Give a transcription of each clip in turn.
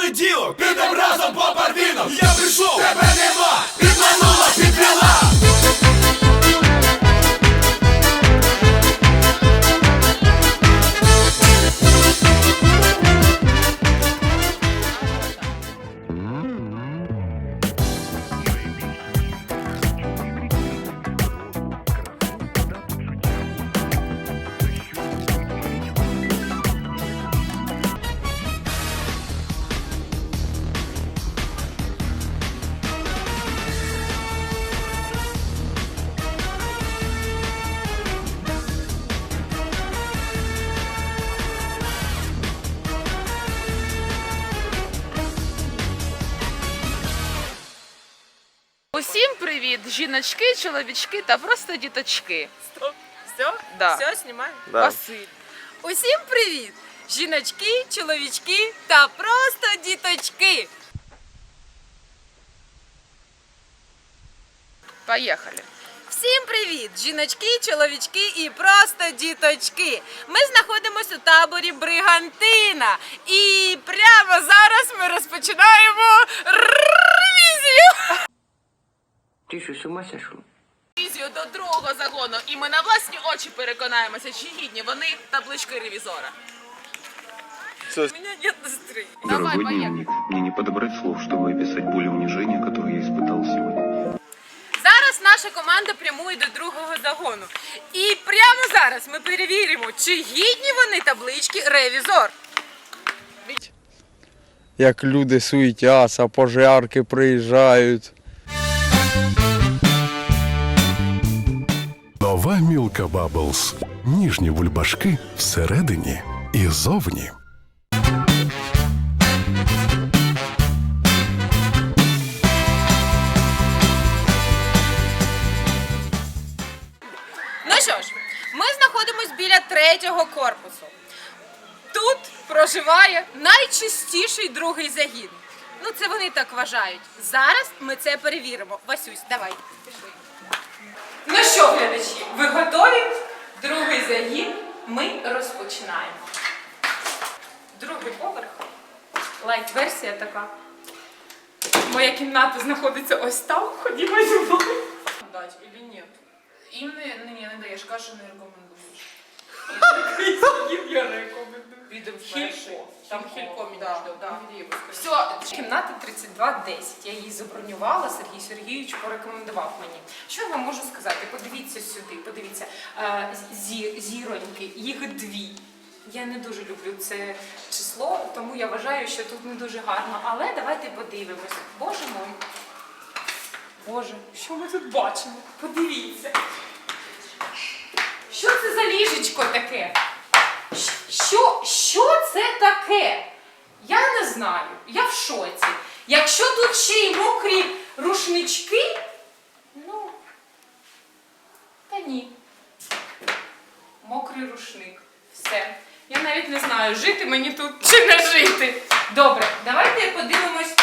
понеділок, підем разом по барвінок Я прийшов, тебе Привіт, жіночки, чоловічки та просто діточки. Стоп. Все? Да. Все, знімаємо? Василь. Усім привіт! Жіночки, чоловічки та просто діточки. Поїхали. Всім привіт! Жіночки, чоловічки і просто діточки. Ми знаходимося у таборі Бригантина. І прямо зараз ми розпочинаємо ревізію. Ты что, с ума сошел? Візію до другого загону, і ми на власні очі переконаємося, чи гідні вони таблички ревізора. У мене нет настроєння. Давай, Дорогой поехали. дневник, мне не подобрать слов, чтобы описать боль и унижение, которые я испытал сегодня. Зараз наша команда прямує до другого загону. І прямо зараз ми перевіримо, чи гідні вони таблички ревізор. як люди суетяться, пожарки приїжджають. Мілка Баблс. Ніжні бульбашки всередині і зовні. Ну що ж, ми знаходимось біля третього корпусу. Тут проживає найчистіший другий загін. Ну, це вони так вважають. Зараз ми це перевіримо. Васюсь, давай. пішли. Ну що, глядачі, ви готові? Другий загін ми розпочинаємо. Другий поверх. Лайт-версія така. Моя кімната знаходиться ось там. Ходімо зі мною. Дать, или ні? Їм не, не, не даєш, кашу не рекомендуєш. Я рекомендую. Підемо Хілько. Там Хілько. мені Да, ждав. да. Все, Кімната 3210. Я її забронювала. Сергій Сергійович порекомендував мені. Що я вам можу сказати? Подивіться сюди, подивіться. Е, Зі, зіроньки, їх дві. Я не дуже люблю це число, тому я вважаю, що тут не дуже гарно. Але давайте подивимось. Боже мой. Боже, що ми тут бачимо? Подивіться. Що це за ліжечко таке? Що, що це таке? Я не знаю, я в шоці. Якщо тут ще й мокрі рушнички, ну, та ні. Мокрий рушник. Все. Я навіть не знаю, жити мені тут чи не жити. Добре, давайте подивимось.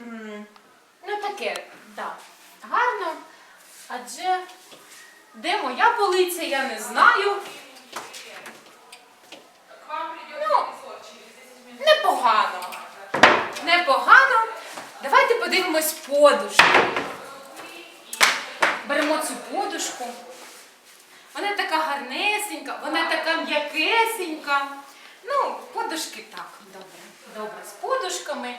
М, Ну таке, так. Гарно. Адже де моя полиця, я не знаю. Ну, непогано. Непогано. Давайте подивимось подушку. Беремо цю подушку. Вона така гарнесенька, вона така м'якесенька. Ну, подушки так, добре. Добре, з подушками.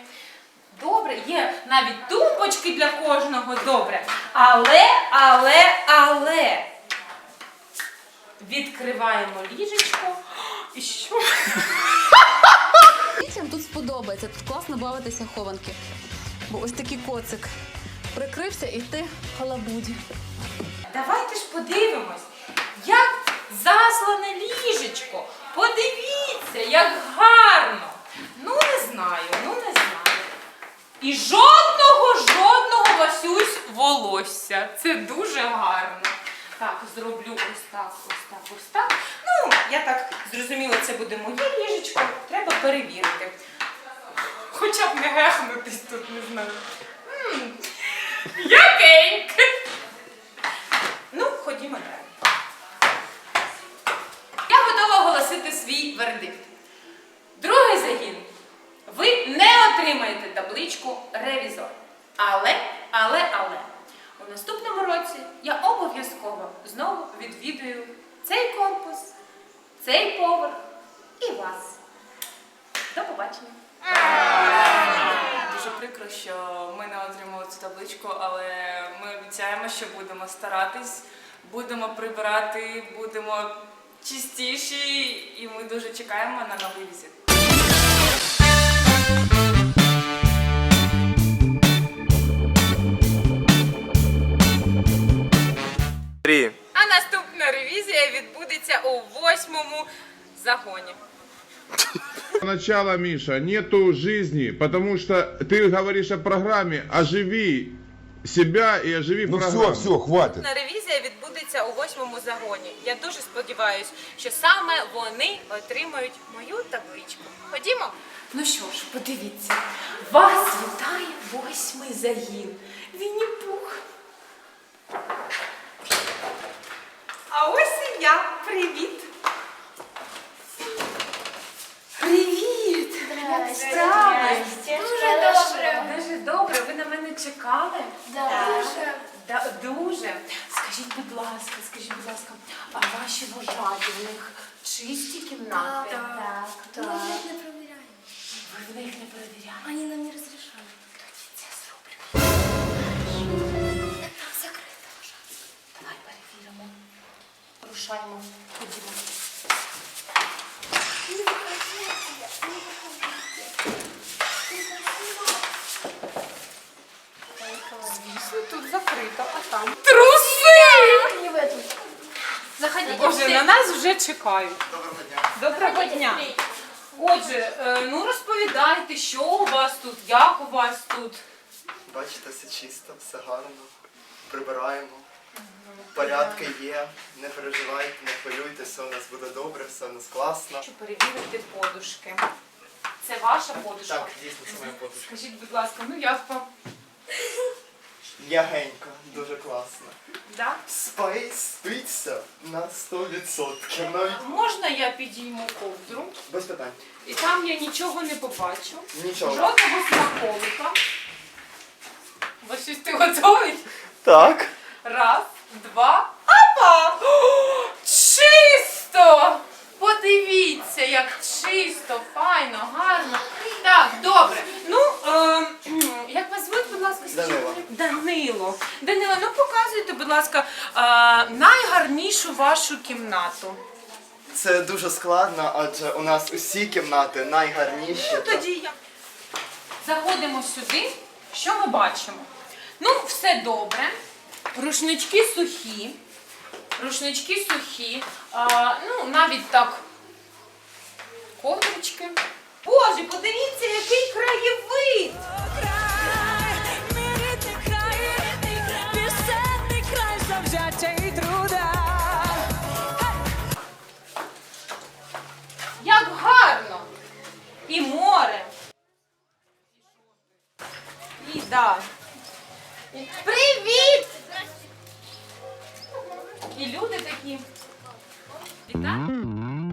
Добре, є навіть тумбочки для кожного, добре. Але, але, але. Відкриваємо ліжечко. І що? Дітям тут сподобається, тут класно бавитися хованки. Бо ось такий коцик прикрився і ти халабуді. Давайте ж подивимось, як заслане ліжечко. Подивіться, як гарно. Ну, не знаю, ну не знаю. І жодного, жодного Васюсь волосся. Це дуже гарно. Так, зроблю ось так, ось так, ось так. Ну, я так зрозуміла, це буде моє ліжечко. Треба перевірити. Хоча б не гехнутись тут, не знаю. М, Якеньке. Ну, ходімо далі. Я готова оголосити свій вердикт. Другий загін. Ви не отримаєте табличку ревізор. Але, але, але, у наступному році я обов'язково знову відвідую цей корпус, цей поверх і вас. До побачення. Дуже прикро, що ми не отримали цю табличку, але ми обіцяємо, що будемо старатись, будемо прибирати, будемо чистіші, і ми дуже чекаємо на новий візит. Три. А наступна ревізія відбудеться у восьмому загоні. Начало, Миша, нету жизни, потому что ты говоришь о программе, оживи себя и оживи Ну программу. все, все, хватит. Ревізія відбудеться у восьмому загоні. Я дуже сподіваюся, що саме вони отримають мою табличку. Ходімо. Ну що ж, подивіться, вас вітає восьмий загін. Вінні Пух. А ось і я. Привіт. Привіт! Як справи? Дуже добре. Ви на мене чекали? Дуже. Да, дуже. Скажіть, будь ласка, скажіть, будь ласка, а ваші вожаті, в них чисті кімнати? Так, чекають. Доброго дня. Доброго дня. Отже, е, ну розповідайте, що у вас тут, як у вас тут. Бачите, все чисто, все гарно. Прибираємо. Порядки є. Не переживайте, не хвилюйтесь, все у нас буде добре, все у нас класно. Хочу перевірити подушки. Це ваша подушка? Так, дійсно, це моя подушка. Скажіть, будь ласка, ну як вам? Ягенько, дуже класно. Да? Спейс спиться на 100%. Навіть Можна я підійму ковдру? без питань. І там я нічого не побачу. Нічого. Жодного смаколика. Бо щось ти готовий? Так. Раз, два, апа! О, чисто! Подивіться, як чисто, файно, гарно. Так, добре. Ну, е, як вас звуть, будь ласка, Данило. Данило. Данило, ну показуйте, будь ласка, найгарнішу вашу кімнату. Це дуже складно, адже у нас усі кімнати найгарніші. Ну, тоді я. Заходимо сюди. Що ми бачимо? Ну, все добре. Рушнички сухі. Рушнички сухі. А, ну, навіть так. Ковдрички. Боже, подивіться, який краєвид! Да. Привіт! І люди такі. Вітаю.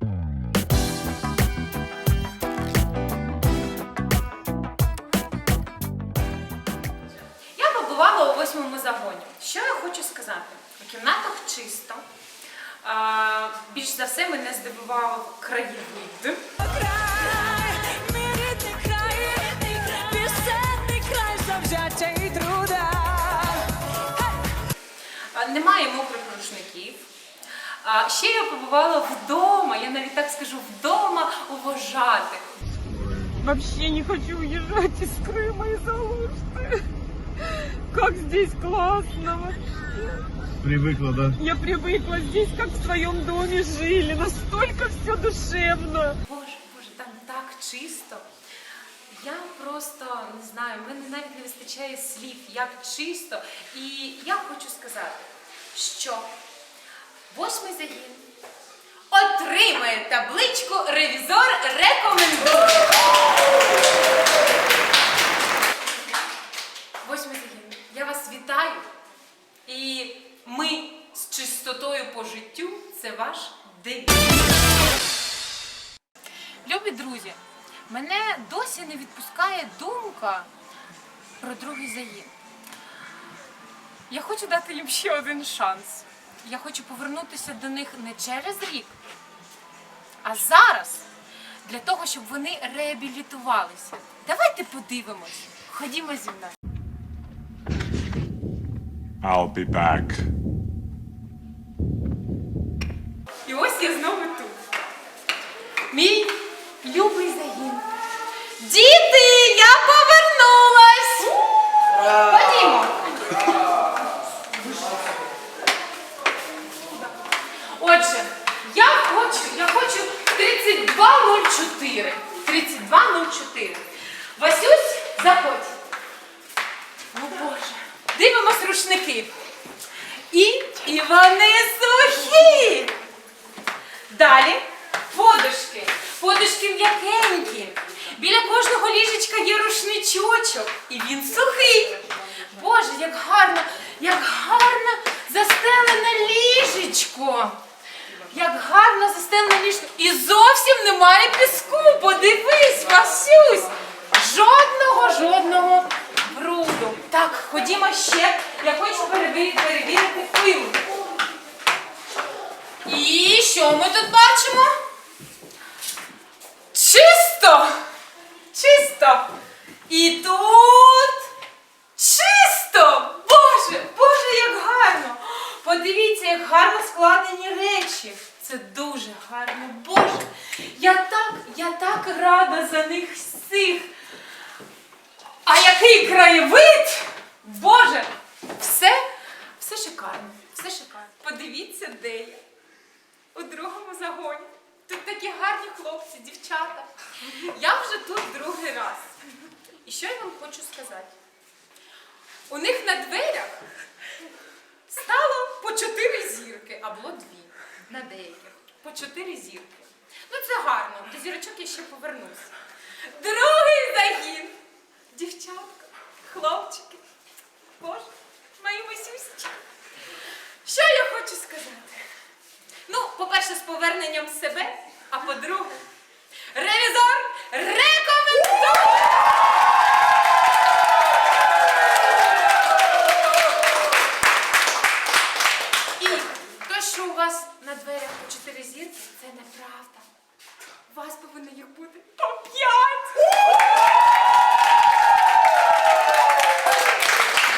Я побувала у восьмому загоні. Що я хочу сказати? У кімнатах чисто. Більш за все мене здивував краєвид. Немає мокрих рушників. А, ще я побувала вдома, я навіть так скажу, вдома у вожатих. Вообще не хочу уезжать из Крыма из-за Алушты. Как здесь классно вообще. Привыкла, да? Я привыкла здесь, как в своем доме жили. Настолько все душевно. Боже, боже, там так чисто. Я просто не знаю, в мене навіть не вистачає слів, як чисто. І я хочу сказати, що восьмий загін отримає табличку Ревізор рекомендує. Восьмий загін, я вас вітаю. І ми з чистотою по життю це ваш девіз. Любі друзі, мене досі не відпускає думка про другий загін. Я хочу дати їм ще один шанс. Я хочу повернутися до них не через рік, а зараз, для того, щоб вони реабілітувалися. Давайте подивимось. Ходімо зі мною. I'll be back. І ось я знову тут. Мій любий загін. Діти, я повернулась! Ходімо. Отже, я хочу, я хочу 3204. 3204. Васюсь, заходь. О Боже. Дивимось рушники. І, і вони сухі. Далі подушки. Подушки м'якенькі. Біля кожного ліжечка є рушничочок. І він сухий. Боже, як гарно, як гарно застелене ліжечко. Як гарно застелене ліжко. І зовсім немає піску. Подивись, Васюсь. Жодного, жодного бруду. Так, ходімо ще. Я хочу перевірити, перевірити пил. І що ми тут бачимо? Чисто! Чисто! І тут чисто! Боже, Боже, як гарно! Подивіться, як гарно складені речі. Це дуже гарно. Боже, я так, я так рада за них всіх. А який краєвид! Боже! Все, все шикарно, все шикарно. Подивіться, де я. У другому загоні. Тут такі гарні хлопці, дівчата. Я вже тут другий раз. І що я вам хочу сказати? У них на дверях стало по чотири зірки, а було дві на деяких. По чотири зірки. Ну це гарно, до зірочок я ще повернусь. Другий загін. Дівчатка, хлопчики. Боже, мої масюсечки. Що я хочу сказати? Ну, по-перше, з поверненням себе, а по-друге, ревізор рекомендує! І те, що у вас на дверях по чотири зірки, це неправда. У вас повинно їх бути по п'ять!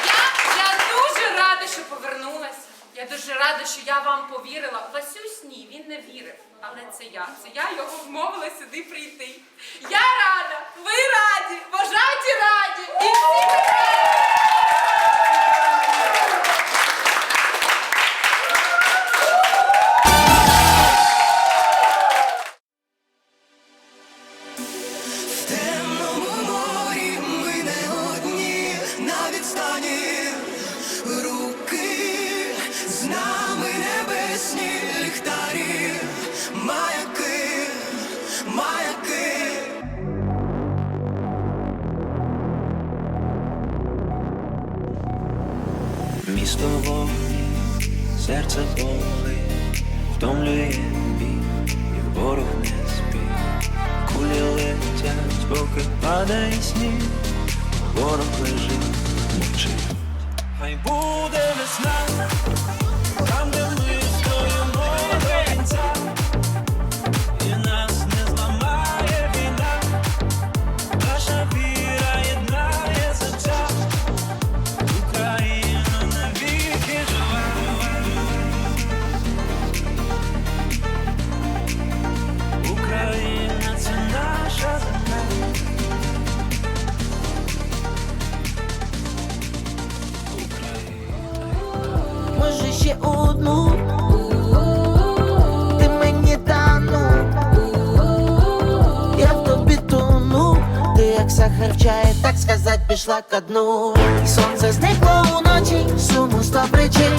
Я, я дуже рада, що повернулася. Я дуже рада, що я вам повірила. Васюсь ні, він не вірив. Але це я. Це я його вмовила сюди прийти. Я втомлює бій, і ворог не спить. Кулі летять, поки падає сніг, ворог лежить, мовчить. Хай буде весна, харчає, так сказать, пішла ко дну. Сонце зникло уночі, суму сто причин.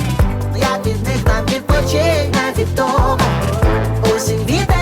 Я від них нам відпочинь, навіть дома. Осінь, вітер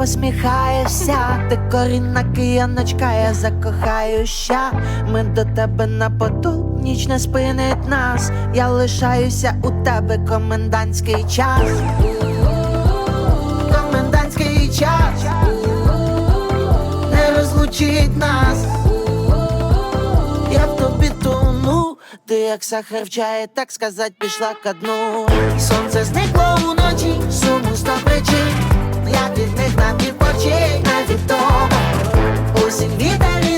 посміхаєшся, ти корінна кияночка, я закохаюся. Ми до тебе на поту, ніч не спинить нас. Я лишаюся у тебе комендантський час. Комендантський час не розлучить нас. Я в тобі тону, ти як сахар в чаї, так сказать, пішла ко дну. Сонце зникло уночі, суму сто причин. Я від на нам Усім навіть